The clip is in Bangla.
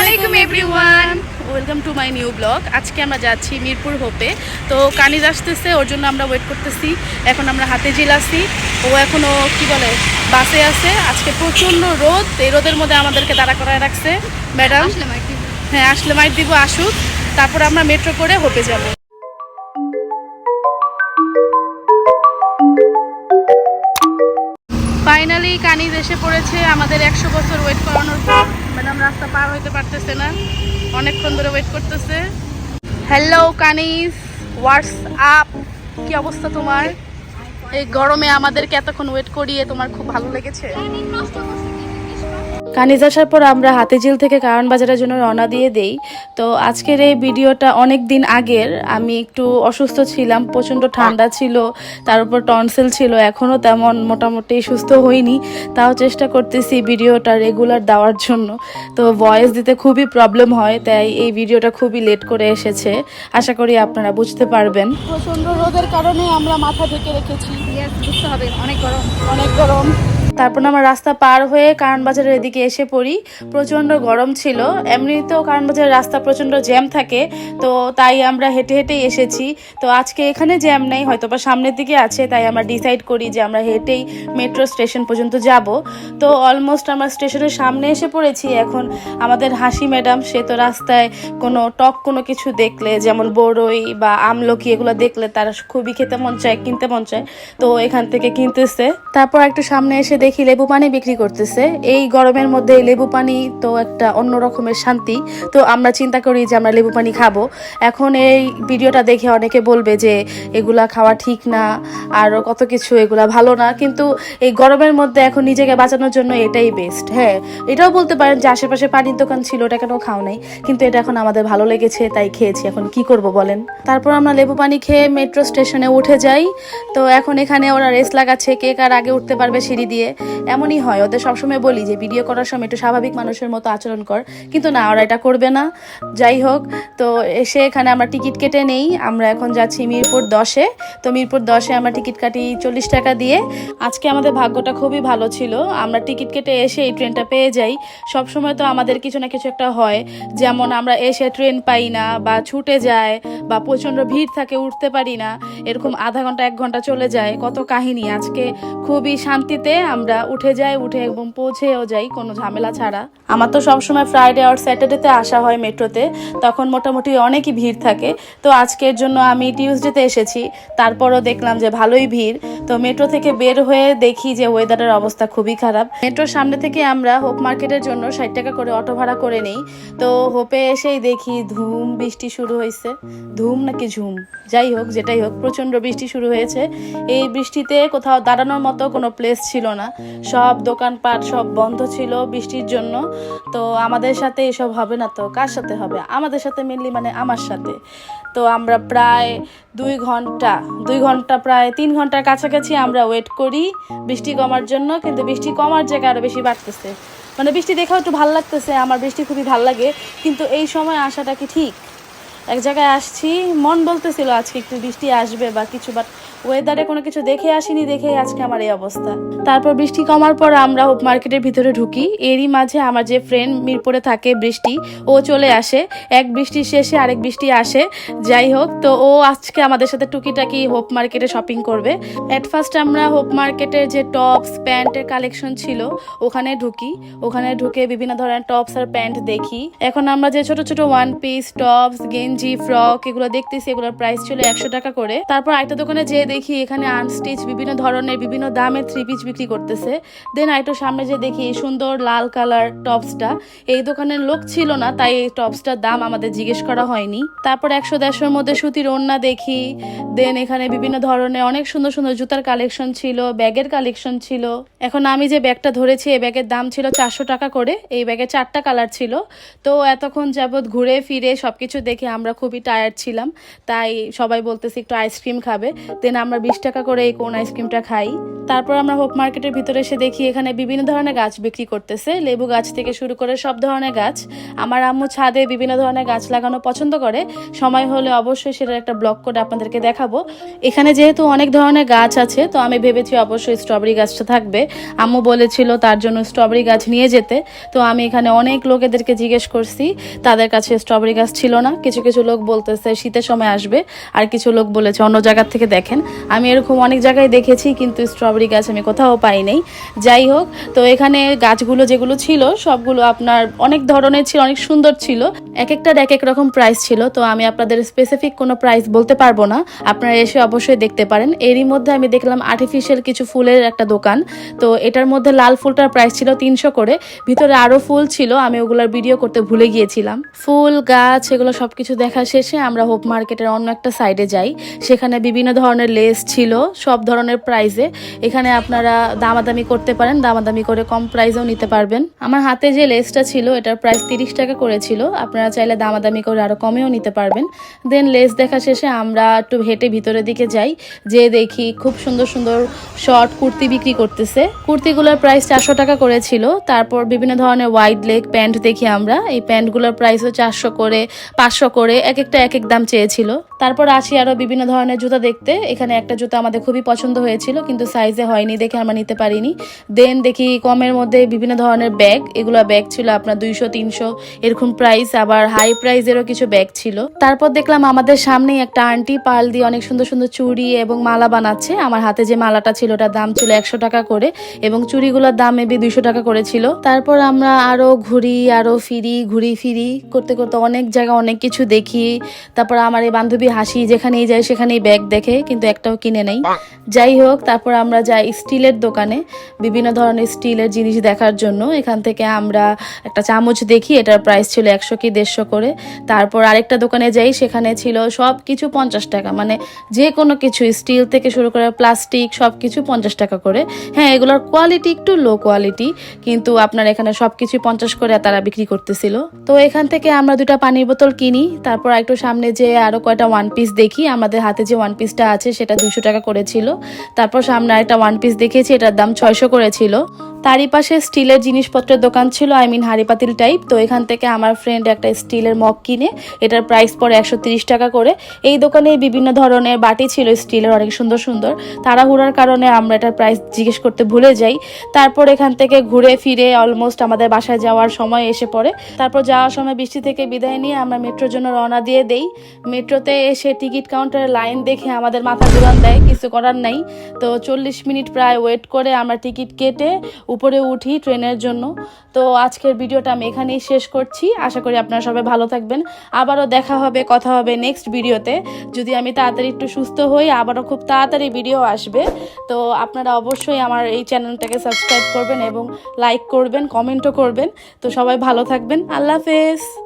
আলাইকুম everyone welcome to my new blog আজকে আমরা যাচ্ছি মিরপুর হোপে। তো কানিজ আসতেছে ওর জন্য আমরা ওয়েট করতেছি। এখন আমরা হাতে জিল আছি। ও এখনও কি বলে বাসে আছে। আজকে প্রচণ্ড রোদ। এই রোদের মধ্যে আমাদেরকে দাঁড়া করায় রাখছে। ম্যাডাম? হ্যাঁ আসলে মাইট দিব আসুক। তারপর আমরা মেট্রো করে হোপে যাব। ফাইনালি কানিজ এসে পড়েছে আমাদের একশো বছর ওয়েট করানোর পর। ম্যাডাম রাস্তা পার হইতে পারতেছে না। অনেকক্ষণ ধরে ওয়েট করতেছে। হ্যালো কানিস হোয়াটস আপ কি অবস্থা তোমার? এই গরমে আমাদেরকে এতক্ষণ ওয়েট করিয়ে তোমার খুব ভালো লেগেছে। কানিজ আসার পর আমরা হাতিঝিল থেকে কারণ বাজারের জন্য রওনা দিয়ে দেই। তো আজকের এই ভিডিওটা অনেক দিন আগের। আমি একটু অসুস্থ ছিলাম প্রচণ্ড ঠান্ডা ছিল তার উপর টনসিল ছিল এখনও তেমন মোটামুটি সুস্থ হইনি। তাও চেষ্টা করতেছি ভিডিওটা রেগুলার দেওয়ার জন্য। তো ভয়েস দিতে খুবই প্রবলেম হয় তাই এই ভিডিওটা খুবই লেট করে এসেছে। আশা করি আপনারা বুঝতে পারবেন। প্রচণ্ড রোদের কারণে আমরা মাথা ঢেকে রেখেছি। বুঝতে হবে অনেক গরম। অনেক গরম। তারপর আমার রাস্তা পার হয়ে কারণ বাজারের এদিকে এসে পড়ি। প্রচণ্ড গরম ছিল। এমনিতেও কারণ বাজারের রাস্তা প্রচণ্ড জ্যাম থাকে, তো তাই আমরা হেঁটে হেঁটেই এসেছি। তো আজকে এখানে জ্যাম নেই হয়তো বা সামনের দিকে আছে, তাই আমরা ডিসাইড করি যে আমরা হেঁটেই মেট্রো স্টেশন পর্যন্ত যাব। তো অলমোস্ট আমরা স্টেশনের সামনে এসে পড়েছি। এখন আমাদের হাসি ম্যাডাম, সে তো রাস্তায় কোনো টক কোনো কিছু দেখলে, যেমন বড়ই বা আমলকি এগুলো দেখলে তারা খুবই খেতে মন চায়, কিনতে মন চায়। তো এখান থেকে কিনতেছে। তারপর একটা সামনে এসে দেখি লেবু পানি বিক্রি করতেছে। এই গরমের মধ্যে লেবু পানি তো একটা অন্য রকমের শান্তি। তো আমরা চিন্তা করি যে আমরা লেবু পানি খাব। এখন এই ভিডিওটা দেখে অনেকে বলবে যে এগুলা খাওয়া ঠিক না আরও কত কিছু এগুলা ভালো না। কিন্তু এই গরমের মধ্যে এখন নিজেকে বাঁচানোর জন্য এটাই বেস্ট হ্যাঁ। এটাও বলতে পারেন যে আশেপাশে পানির দোকান ছিল ওটা কেন খাও নাই? কিন্তু এটা এখন আমাদের ভালো লেগেছে, তাই খেয়েছি। এখন কি করব বলেন? তারপর আমরা লেবু পানি খেয়ে মেট্রো স্টেশনে উঠে যাই। তো এখন এখানে ওরা রেস লাগাচ্ছে, কে কার আগে উঠতে পারবে সিঁড়ি দিয়ে। এমনই হয়। ওদের সবসময় বলি যে ভিডিও করার সময় একটু স্বাভাবিক মানুষের মতো আচরণ কর। কিন্তু না, ওরা এটা করবে না। যাই হোক, তো এসে এখানে আমরা টিকিট কেটে নেই। আমরা এখন যাচ্ছি মিরপুর দশে। তো মিরপুর দশে আমরা টিকিট কাটি চল্লিশ টাকা দিয়ে। আজকে আমাদের ভাগ্যটা খুবই ভালো ছিল। আমরা টিকিট কেটে এসে এই ট্রেনটা পেয়ে যাই। সবসময় তো আমাদের কিছু না কিছু একটা হয়। যেমন আমরা এসে ট্রেন পাই না, বা ছুটে যায় বা প্রচণ্ড ভিড় থাকে, উঠতে পারি না। এরকম আধা ঘণ্টা, এক ঘণ্টা চলে যায়। কত কাহিনী। আজকে খুবই শান্তিতে আমরা উঠে যাই, উঠে এবং পৌঁছেও যাই, কোনো ঝামেলা ছাড়া। আমার তো সবসময় ফ্রাইডে আর স্যাটারডেতে আসা হয় মেট্রোতে, তখন মোটামুটি অনেকই ভিড় থাকে। তো আজকের জন্য আমি টিউসডেতে এসেছি, তারপরও দেখলাম যে ভালোই ভিড়। তো মেট্রো থেকে বের হয়ে দেখি যে ওয়েদারের অবস্থা খুবই খারাপ। মেট্রোর সামনে থেকে আমরা হোপ মার্কেটের জন্য ষাট টাকা করে অটো ভাড়া করে নেই। তো হোপে এসেই দেখি ধুম, বৃষ্টি শুরু হয়েছে। ধুম নাকি ঝুম? যাই হোক, যেটাই হোক, প্রচণ্ড বৃষ্টি শুরু হয়েছে। এই বৃষ্টিতে কোথাও দাঁড়ানোর মতো কোনো প্লেস ছিল না। সব দোকানপাট সব বন্ধ ছিল বৃষ্টির জন্য। তো আমাদের সাথে এসব হবে না তো, কার সাথে হবে? আমাদের সাথে মেনলি মানে আমার সাথে। তো আমরা প্রায় দুই ঘণ্টা দুই ঘণ্টা প্রায় তিন ঘণ্টার কাছাকাছি আমরা ওয়েট করি বৃষ্টি কমার জন্য, কিন্তু বৃষ্টি কমার জায়গায় আরও বেশি বাড়তেছে। মানে বৃষ্টি দেখাও একটু ভালো লাগতেছে, আমার বৃষ্টি খুবই ভালো লাগে, কিন্তু এই সময় আসাটা কি ঠিক? এক জায়গায় আসছি, মন বলতেছিল আজকে একটু বৃষ্টি আসবে বা কিছু বাট ওয়েদারে কোনো কিছু দেখে আসিনি দেখেই আজকে আমার এই অবস্থা। তারপর বৃষ্টি কমার পর আমরা মার্কেটের ভিতরে ঢুকি। এরই মাঝে আমার যে ফ্রেন্ড মিরপুরে থাকে বৃষ্টি, ও চলে আসে। এক বৃষ্টির শেষে আরেক বৃষ্টি আসে। যাই হোক, তো ও আজকে আমাদের সাথে টুকিটাকি হোপ মার্কেটে শপিং করবে। অ্যাট ফার্স্ট আমরা হোপ মার্কেটের যে টপস প্যান্টের কালেকশন ছিল, ওখানে ঢুকি। ওখানে ঢুকে বিভিন্ন ধরনের টপস আর প্যান্ট দেখি। এখন আমরা যে ছোট ছোট ওয়ান পিস টপস গেঞ্জি ফ্রক এগুলো দেখতেছি, এগুলোর প্রাইস ছিল একশো টাকা করে। তারপর একটা দোকানে যেয়ে দেখি এখানে আনস্টিচ বিভিন্ন ধরনের, বিভিন্ন দামের থ্রি পিস বিক্রি করতেছে। দেন আরেকটু সামনে যে দেখি, এই সুন্দর লাল কালার টপসটা এই দোকানের লোক ছিল না, তাই এই টপসটার দাম আমাদের জিজ্ঞেস করা হয়নি। তারপর একশো দেড়শোর মধ্যে সুতির ওড়না দেখি। দেন এখানে বিভিন্ন ধরনের অনেক সুন্দর সুন্দর জুতার কালেকশন ছিল, ব্যাগের কালেকশন ছিল। এখন আমি যে ব্যাগটা ধরেছি, এই ব্যাগের দাম ছিল চারশো টাকা করে, এই ব্যাগে চারটা কালার ছিল। তো এতক্ষণ যাবৎ ঘুরে ফিরে সবকিছু দেখে আমরা খুবই টায়ার্ড ছিলাম, তাই সবাই বলতেছি একটু আইসক্রিম খাবে। দেন আমরা বিশ টাকা করে এই কোন আইসক্রিমটা খাই। তারপর আমরা হোপ মার্কেটের ভিতরে এসে দেখি এখানে বিভিন্ন ধরনের গাছ বিক্রি করতেছে। লেবু গাছ থেকে শুরু করে সব ধরনের গাছ। আমার আম্মু ছাদে বিভিন্ন ধরনের গাছ লাগানো পছন্দ করে। সময় হলে অবশ্যই সেটার একটা ব্লগ করে আপনাদেরকে দেখাবো। এখানে যেহেতু অনেক ধরনের গাছ আছে, তো আমি ভেবেছি অবশ্যই স্ট্রবেরি গাছটা থাকবে। আম্মু বলেছিল তার জন্য স্ট্রবেরি গাছ নিয়ে যেতে। তো আমি এখানে অনেক লোকেদেরকে জিজ্ঞেস করছি। তাদের কাছে স্ট্রবেরি গাছ ছিল না। কিছু কিছু লোক বলতেছে শীতের সময় আসবে। আর কিছু লোক বলেছে অন্য জায়গার থেকে দেখেন। আমি এরকম অনেক জায়গায় দেখেছি, কিন্তু স্ট্রবেরি গাছ আমি কোথাও পাই নাই। যাই হোক, তো এখানে গাছগুলো যেগুলো ছিল, সবগুলো আপনার অনেক ধরনের ছিল, অনেক সুন্দর ছিল। এক একটার এক এক রকম প্রাইস ছিল, তো আমি আপনাদের স্পেসিফিক কোনো প্রাইস বলতে পারব না। আপনারা এসে অবশ্যই দেখতে পারেন। এরই মধ্যে আমি দেখলাম আর্টিফিশিয়াল কিছু ফুলের একটা দোকান। তো এটার মধ্যে লাল ফুলটার প্রাইস ছিল তিনশো করে। ভিতরে আরও ফুল ছিল, আমি ওগুলোর ভিডিও করতে ভুলে গিয়েছিলাম। ফুল, গাছ, এগুলো সব কিছু দেখা শেষে আমরা হোপ মার্কেটের অন্য একটা সাইডে যাই। সেখানে বিভিন্ন ধরনের লেস ছিল সব ধরনের প্রাইসে এখানে আপনারা দামাদামি করতে পারেন, দামাদামি করে কম প্রাইসেও নিতে পারবেন। আমার হাতে যে লেসটা ছিল, এটার প্রাইস তিরিশ টাকা করেছিল। আপনারা চাইলে দামাদামি করে আরও কমেও নিতে পারবেন। দেন লেস দেখা শেষে আমরা একটু হেঁটে ভিতরের দিকে যাই। যে দেখি খুব সুন্দর সুন্দর শর্ট কুর্তি বিক্রি করতেছে। কুর্তিগুলোর প্রাইস চারশো টাকা করেছিল। তারপর বিভিন্ন ধরনের হোয়াইট লেগ প্যান্ট দেখি আমরা। এই প্যান্টগুলোর প্রাইসও চারশো করে, পাঁচশো করে, এক একটা এক এক দাম চেয়েছিল। তারপর আসি আরও বিভিন্ন ধরনের জুতা দেখতে। এখানে একটা জুতো আমাদের খুবই পছন্দ হয়েছিল, কিন্তু সাইজে হয়নি দেখে আমরা নিতে পারিনি। দেন দেখি কমের মধ্যে বিভিন্ন ধরনের ব্যাগ এগুলো ব্যাগ ছিল আপনার দুইশো, তিনশো, এরকম প্রাইস আবার হাই প্রাইসেরও কিছু ব্যাগ ছিল। তারপর দেখলাম আমাদের সামনেই একটা আন্টি পাল দিয়ে অনেক সুন্দর সুন্দর চুড়ি এবং মালা বানাচ্ছে। আমার হাতে যে মালাটা ছিল ওটার দাম ছিল একশো টাকা করে, এবং চুড়িগুলোর দাম মেবি দুইশো টাকা করেছিল। তারপর আমরা আরও ঘুরি আরও ফিরি, ঘুরি ফিরি, করতে করতে অনেক জায়গা অনেক কিছু দেখি। তারপর আমার এই বান্ধবী হাসি যেখানেই যায় সেখানেই ব্যাগ দেখে, কিন্তু একটাও কিনে নেই। যাই হোক তারপর আমরা যাই স্টিলের দোকানে। বিভিন্ন ধরনের স্টিলের জিনিস দেখার জন্য। এখান থেকে আমরা একটা চামচ দেখি এটার প্রাইস ছিল একশো কি দেড়শো করে। তারপর আরেকটা দোকানে যাই সেখানে ছিল সব কিছু পঞ্চাশ টাকা। মানে যে কোনো কিছু স্টিল থেকে শুরু করে প্লাস্টিক সব কিছু পঞ্চাশ টাকা করে। হ্যাঁ এগুলোর কোয়ালিটি একটু লো কোয়ালিটি কিন্তু আপনার এখানে সব কিছু পঞ্চাশ করে তারা বিক্রি করতেছিল। তো এখান থেকে আমরা দুটা পানির বোতল কিনি। তারপর একটু সামনে যে আরও কয়টা ওয়ান পিস দেখি। আমাদের হাতে যে ওয়ান পিসটা আছে সেটা দুশো টাকা করেছিল। তারপর সামনে একটা ওয়ান পিস দেখেছি, এটার দাম ছয়শো করেছিল। তারই পাশে স্টিলের জিনিসপত্রের দোকান ছিল আই মিন হাড়ি পাতিল টাইপ তো এখান থেকে আমার ফ্রেন্ড একটা স্টিলের মগ কিনে, এটার প্রাইস পড়ে একশো টাকা করে। এই দোকানে বিভিন্ন ধরনের বাটি ছিল স্টিলের, অনেক সুন্দর সুন্দর। তাড়াহুড়ার কারণে আমরা এটার প্রাইস জিজ্ঞেস করতে ভুলে যাই। তারপর এখান থেকে ঘুরে ফিরে অলমোস্ট আমাদের বাসায় যাওয়ার সময় এসে পড়ে। তারপর যাওয়ার সময় বৃষ্টি থেকে বিদায় নিয়ে আমরা মেট্রোর জন্য রওনা দিয়ে দেই। মেট্রোতে এসে টিকিট কাউন্টারের লাইন দেখে আমাদের মাথা ঘুরান দেয়, কিছু করার নাই। তো চল্লিশ মিনিট প্রায় ওয়েট করে আমরা টিকিট কেটে উপরে উঠি ট্রেনের জন্য। তো আজকের ভিডিওটা আমি এখানেই শেষ করছি। আশা করি আপনারা সবাই ভালো থাকবেন। আবারও দেখা হবে, কথা হবে নেক্সট ভিডিওতে। যদি আমি তাড়াতাড়ি একটু সুস্থ হই, আবারও খুব তাড়াতাড়ি ভিডিও আসবে। তো আপনারা অবশ্যই আমার এই চ্যানেলটাকে সাবস্ক্রাইব করবেন এবং লাইক করবেন কমেন্টও করবেন। তো সবাই ভালো থাকবেন। আল্লাহ হাফেজ।